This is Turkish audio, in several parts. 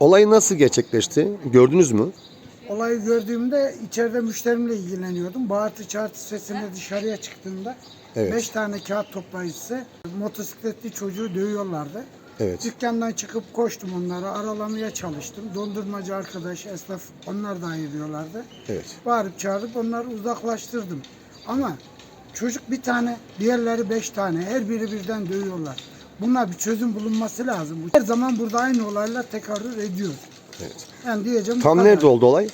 Olay nasıl gerçekleşti? Gördünüz mü? Olayı gördüğümde içeride müşterimle ilgileniyordum. Bağırtı çağırtı sesinde dışarıya çıktığımda Evet. beş tane kağıt toplayıcısı motosikletli çocuğu dövüyorlardı. Evet. Dükkandan çıkıp koştum onları aralamaya çalıştım. Dondurmacı arkadaş, esnaf onlar da ayırıyorlardı. Evet. Bağırıp çağırıp onları uzaklaştırdım. Ama çocuk bir tane, diğerleri beş tane. Her biri birden dövüyorlar. Buna bir çözüm bulunması lazım. Her zaman burada aynı olaylar tekrarür ediyor. Evet. Yani diyeceğim bu Tam kadar. nerede oldu olay?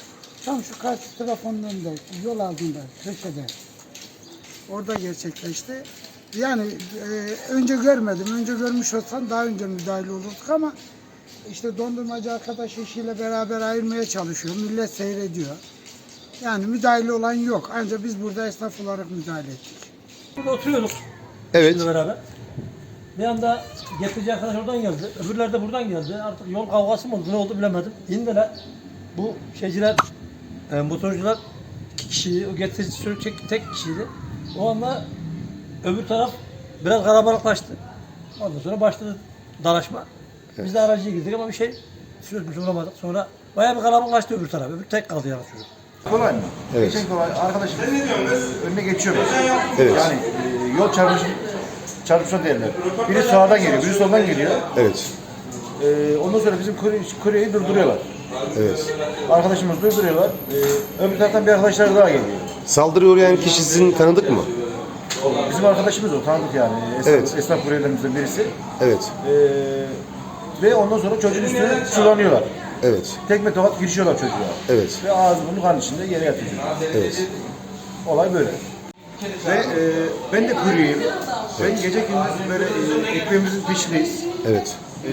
Tam şu karşı telefonun önünde, yol altında, köşede. Orada gerçekleşti. Yani e, önce görmedim. Önce görmüş olsam daha önce müdahale olurduk ama işte dondurmacı arkadaş eşiyle beraber ayırmaya çalışıyor. Millet seyrediyor. Yani müdahale olan yok. Ancak biz burada esnaf olarak müdahale ettik. Burada oturuyorduk Evet. şimdi beraber. Bir anda getirici arkadaş oradan geldi. Öbürler de buradan geldi. Artık yol kavgası mı oldu ne oldu bilemedim. İndiler. Bu şeyciler, e, motorcular iki kişiydi. O getirici çocuk tek, tek kişiydi. O anda öbür taraf biraz kalabalıklaştı. Ondan sonra başladı dalaşma. Biz de aracıya girdik ama bir şey çözmüş olamadık. Sonra bayağı bir kalabalıklaştı öbür taraf. Öbür tek kaldı yani çocuk. Kolay mı? Evet. Geçen kolay. Arkadaşım önüne geçiyor. Evet. Yani e, yol çarpışı çarpışma derler. Biri sağdan geliyor, biri soldan geliyor. Evet. E, ondan sonra bizim kurye, kuryeyi durduruyorlar. Evet. Arkadaşımız durduruyorlar. E, öbür taraftan bir arkadaşlar daha geliyor. Saldırıya uğrayan kişi sizin tanıdık mı? Bizim arkadaşımız o, tanıdık yani. Esnaf, Evet. esnaf kuryelerimizden birisi. Evet. E, ve ondan sonra çocuğun üstüne çullanıyorlar. Evet. Tekme tokat girişiyorlar çocuğa. Evet. Ve ağzı burnu kan içinde yere yatıyor. Evet. Olay böyle. Ve e, ben de kuryeyim. Ben gece gündüz böyle e, ekmeğimizin peşindeyiz. Evet. E,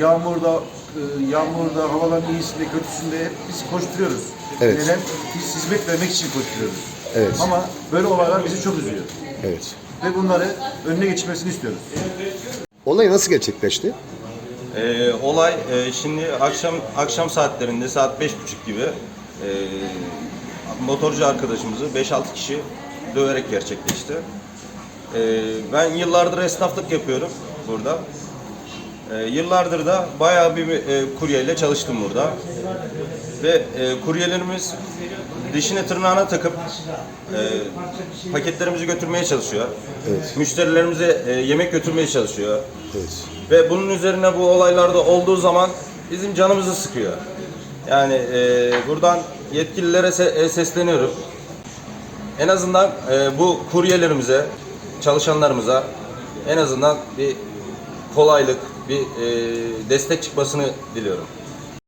yağmurda, e, yağmurda, havaların iyisinde, kötüsünde hep biz koşturuyoruz. Evet. Neden? Biz hizmet vermek için koşturuyoruz. Evet. Ama böyle olaylar bizi çok üzüyor. Evet. Ve bunları önüne geçmesini istiyoruz. Olay nasıl gerçekleşti? Ee, olay e, şimdi akşam akşam saatlerinde saat beş buçuk gibi e, motorcu arkadaşımızı 5-6 kişi döverek gerçekleşti. E, ben yıllardır esnaflık yapıyorum burada. E, yıllardır da bayağı bir e, kuryeyle çalıştım burada. Ve e, kuryelerimiz dişine tırnağına takıp e, paketlerimizi götürmeye çalışıyor. Evet. Müşterilerimize e, yemek götürmeye çalışıyor. Evet. Ve bunun üzerine bu olaylarda olduğu zaman bizim canımızı sıkıyor. Yani e, buradan yetkililere se- e, sesleniyorum. En azından e, bu kuryelerimize, çalışanlarımıza en azından bir kolaylık, bir e, destek çıkmasını diliyorum.